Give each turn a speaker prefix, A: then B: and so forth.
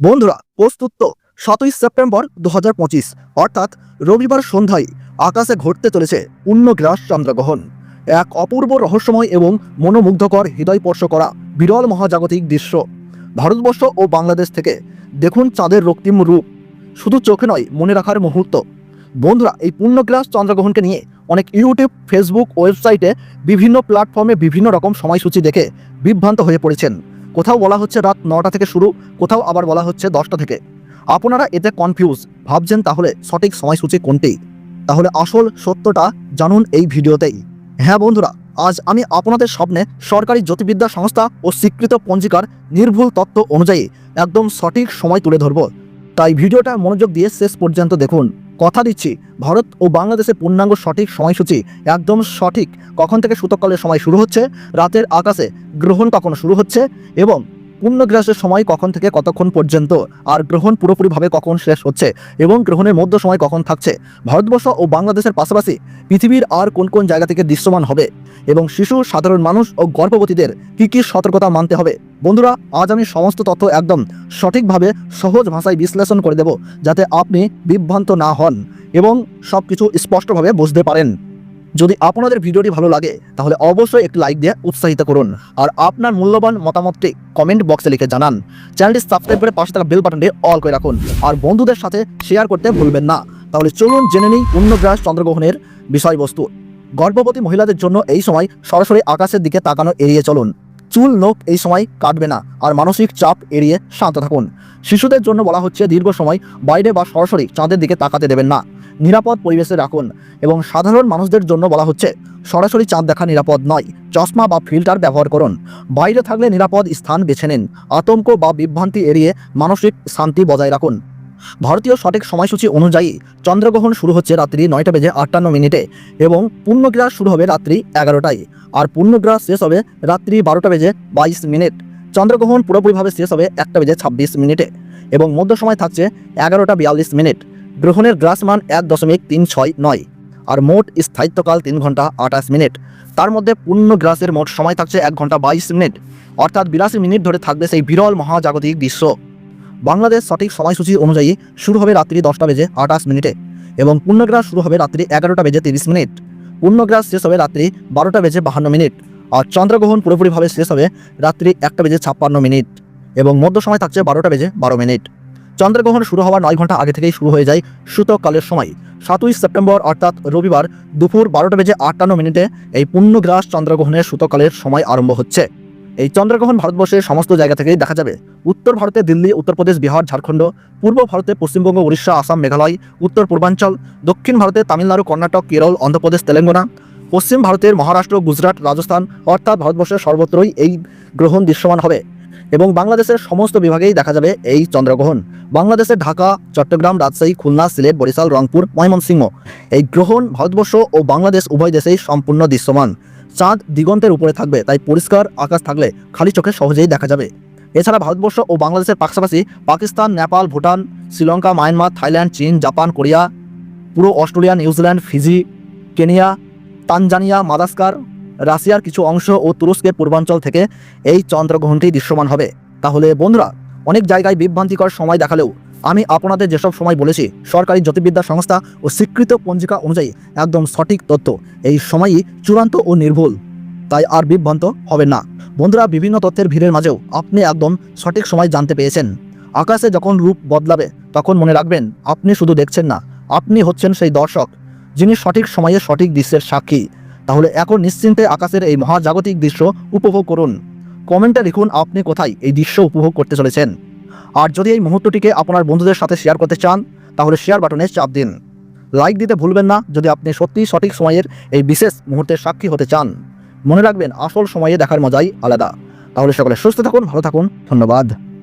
A: বন্ধুরা, প্রস্তুত তো? সেপ্টেম্বর দু হাজার পঁচিশ, অর্থাৎ রবিবার সন্ধ্যায় আকাশে ঘটতে চলেছে পূর্ণগ্রাস চন্দ্রগ্রহণ। এক অপূর্ব রহস্যময় এবং মনোমুগ্ধকর হৃদয়স্পর্শ করা বিরল মহাজাগতিক দৃশ্য। ভারতবর্ষ ও বাংলাদেশ থেকে দেখুন চাঁদের রক্তিম রূপ। শুধু চোখে নয়, মনে রাখার মুহূর্ত। বন্ধুরা, এই পূর্ণগ্রাস চন্দ্রগ্রহণকে নিয়ে অনেক ইউটিউব, ফেসবুক, ওয়েবসাইটে বিভিন্ন প্ল্যাটফর্মে বিভিন্ন রকম সময়সূচি দেখে বিভ্রান্ত হয়ে পড়েছেন। কোথাও বলা হচ্ছে রাত নটা থেকে শুরু, কোথাও আবার বলা হচ্ছে দশটা থেকে। আপনারা এতে কনফিউজ ভাবছেন তাহলে সঠিক সময়সূচি কোনটি? তাহলে আসল সত্যটা জানুন এই ভিডিওতেই। হ্যাঁ বন্ধুরা, আজ আমি আপনাদের স্বপ্নে সরকারি জ্যোতির্বিদ্যা সংস্থা ও স্বীকৃত পঞ্জিকার নির্ভুল তত্ত্ব অনুযায়ী একদম সঠিক সময় তুলে ধরব। তাই ভিডিওটা মনোযোগ দিয়ে শেষ পর্যন্ত দেখুন। কথা দিচ্ছি, ভারত ও বাংলাদেশের পূর্ণাঙ্গ সঠিক সময়সূচি একদম সঠিক কখন থেকে সূতককালের সময় শুরু হচ্ছে? রাতের আকাশে গ্রহণ কখন শুরু হচ্ছে? এবং পূর্ণগ্রাসের সময় কখন থেকে কতক্ষণ পর্যন্ত? আর গ্রহণ পুরোপুরিভাবে কখন শেষ হচ্ছে? এবং গ্রহণের মধ্য সময় কখন থাকছে? ভারতবর্ষ ও বাংলাদেশের পাশাপাশি পৃথিবীর আর কোন কোন জায়গা থেকে দৃশ্যমান হবে? এবং শিশু, সাধারণ মানুষ ও গর্ভবতীদের কী কী সতর্কতা মানতে হবে? বন্ধুরা, আজ আমি সমস্ত তথ্য একদম সঠিকভাবে, সহজ ভাষায় বিশ্লেষণ করে দেব, যাতে আপনি বিভ্রান্ত না হন এবং সব কিছু স্পষ্টভাবে বুঝতে পারেন। যদি আপনাদের ভিডিওটি ভালো লাগে, তাহলে অবশ্যই একটি লাইক দিয়ে উৎসাহিত করুন। আর আপনার মূল্যবান মতামতটি কমেন্ট বক্সে লিখে জানান। চ্যানেলটি সাবস্ক্রাইব করে পাশে থাকা বেল বাটনটি অল করে রাখুন। আর বন্ধুদের সাথে শেয়ার করতে ভুলবেন না। তাহলে চলুন জেনে নিই পূর্ণগ্রাস চন্দ্রগ্রহণের বিষয়বস্তু। গর্ভবতী মহিলাদের জন্য এই সময় সরাসরি আকাশের দিকে তাকানো, এড়িয়ে চলুন। চুল, নোখ এই সময় কাটবে না। আর মানসিক চাপ এড়িয়ে শান্ত থাকুন। শিশুদের জন্য বলা হচ্ছে দীর্ঘ সময় বাইরে বা সরাসরি চাঁদের দিকে তাকাতে দেবেন না। নিরাপদ পরিবেশে রাখুন এবং সাধারণ মানুষদের জন্য বলা হচ্ছে, সরাসরি চাঁদ দেখা নিরাপদ নয়। চশমা বা ফিল্টার ব্যবহার করুন। বাইরে থাকলে নিরাপদ স্থান বেছে নিন। আতঙ্ক বা বিভ্রান্তি এড়িয়ে মানসিক শান্তি বজায় রাখুন। ভারতীয় সঠিক সময়সূচি অনুযায়ী চন্দ্রগ্রহণ শুরু হচ্ছে রাত্রি নয়টা বেজে আটান্ন মিনিটে এবং পূর্ণগ্রাস শুরু হবে রাত্রি এগারোটায় আর পূর্ণগ্রাস শেষ হবে রাত্রি বারোটা বেজে বাইশ মিনিট। চন্দ্রগ্রহণ পুরোপুরিভাবে শেষ হবে একটা বেজে ছাব্বিশ মিনিটে এবং মধ্য সময় থাকছে এগারোটা বিয়াল্লিশ মিনিট। গ্রহণের গ্রাসমান এক দশমিক তিন ছয় নয় আর মোট স্থায়িত্বকাল তিন ঘণ্টা আঠাশ মিনিট। তার মধ্যে পূর্ণ গ্রাসের মোট সময় থাকছে এক ঘণ্টা বাইশ মিনিট। অর্থাৎ বিরাশি মিনিট ধরে থাকবে সেই বিরল মহাজাগতিক দৃশ্য। বাংলাদেশ সঠিক সময়সূচি অনুযায়ী শুরু হবে রাত্রি দশটা বেজে আঠাশ মিনিটে এবং পূর্ণগ্রাস শুরু হবে রাত্রি এগারোটা বেজে তিরিশ মিনিট। পূর্ণগ্রাস শেষ হবে রাত্রি বারোটা বেজে বাহান্ন মিনিট আর চন্দ্রগ্রহণ পুরোপুরিভাবে শেষ হবে রাত্রি একটা বেজে ছাপ্পান্ন মিনিট এবং মধ্য সময় থাকছে বারোটা বেজে বারো মিনিট। চন্দ্রগ্রহণ শুরু হওয়ার নয় ঘণ্টা আগে থেকেই শুরু হয়ে যায় সূতককালের সময়। সাতই সেপ্টেম্বর অর্থাৎ রবিবার দুপুর বারোটা বেজে আটান্ন মিনিটে এই পূর্ণগ্রাস চন্দ্রগ্রহণের সূতকালের সময় আরম্ভ হচ্ছে। এই চন্দ্রগ্রহণ ভারতবর্ষের সমস্ত জায়গা থেকেই দেখা যাবে। উত্তর ভারতে দিল্লি উত্তরপ্রদেশ বিহার, ঝাড়খণ্ড, পূর্ব ভারতে পশ্চিমবঙ্গ, উড়িষ্যা, আসাম, মেঘালয়, উত্তর পূর্বাঞ্চল, দক্ষিণ ভারতে তামিলনাড়ু, কর্ণাটক, কেরল, অন্ধ্রপ্রদেশ, তেলেঙ্গানা, পশ্চিম ভারতের মহারাষ্ট্র, গুজরাট, রাজস্থান অর্থাৎ ভারতবর্ষের সর্বত্রই এই গ্রহণ দৃশ্যমান হবে। এবং বাংলাদেশের সমস্ত বিভাগেই দেখা যাবে এই চন্দ্রগ্রহণ। বাংলাদেশের ঢাকা, চট্টগ্রাম, রাজশাহী, খুলনা, সিলেট, বরিশাল, রংপুর, ময়মনসিংহ এই গ্রহণ ভারতবর্ষ ও বাংলাদেশ উভয় দেশেই সম্পূর্ণ দৃশ্যমান। চাঁদ দিগন্তের উপরে থাকবে, তাই পরিষ্কার আকাশ থাকলে খালি চোখে সহজেই দেখা যাবে। এছাড়া ভারতবর্ষ ও বাংলাদেশের পাশাপাশি পাকিস্তান, নেপাল, ভুটান, শ্রীলঙ্কা, মায়ানমার, থাইল্যান্ড, চীন, জাপান, কোরিয়া, পুরো Australia, New Zealand, Fiji, Kenya, Tanzania, Madagascar রাশিয়ার কিছু অংশ ও তুরস্কের পূর্বাঞ্চল থেকে এই চন্দ্রগ্রহণটি দৃশ্যমান হবে। তাহলে বন্ধুরা, অনেক জায়গায় বিভ্রান্তিকর সময় দেখালেও আমি আপনাদের যেসব সময় বলেছি, সরকারি জ্যোতির্বিদ্যা সংস্থা ও স্বীকৃত পঞ্জিকা অনুযায়ী একদম সঠিক তথ্য এই সময়ই চূড়ান্ত ও নির্ভুল। তাই আর বিভ্রান্ত হবে না। বন্ধুরা, বিভিন্ন তথ্যের ভিড়ের মাঝেও আপনি একদম সঠিক সময় জানতে পেয়েছেন। আকাশে যখন রূপ বদলাবে, তখন মনে রাখবেন, আপনি শুধু দেখছেন না, আপনি হচ্ছেন সেই দর্শক, যিনি সঠিক সময়ে সঠিক দৃশ্যের সাক্ষী। তাহলে এখন নিশ্চিন্তে আকাশের এই মহাজাগতিক দৃশ্য উপভোগ করুন। কমেন্টে লিখুন আপনি কোথায় এই দৃশ্য উপভোগ করতে চলেছেন। আর যদি এই মুহূর্তটিকে আপনার বন্ধুদের সাথে শেয়ার করতে চান, তাহলে শেয়ার বাটনে চাপ দিন। লাইক দিতে ভুলবেন না যদি আপনি সত্যিই সঠিক সময়ের এই বিশেষ মুহূর্তের সাক্ষী হতে চান। মনে রাখবেন, আসল সময়ে দেখার মজাই আলাদা। তাহলে সকলে সুস্থ থাকুন, ভালো থাকুন, ধন্যবাদ।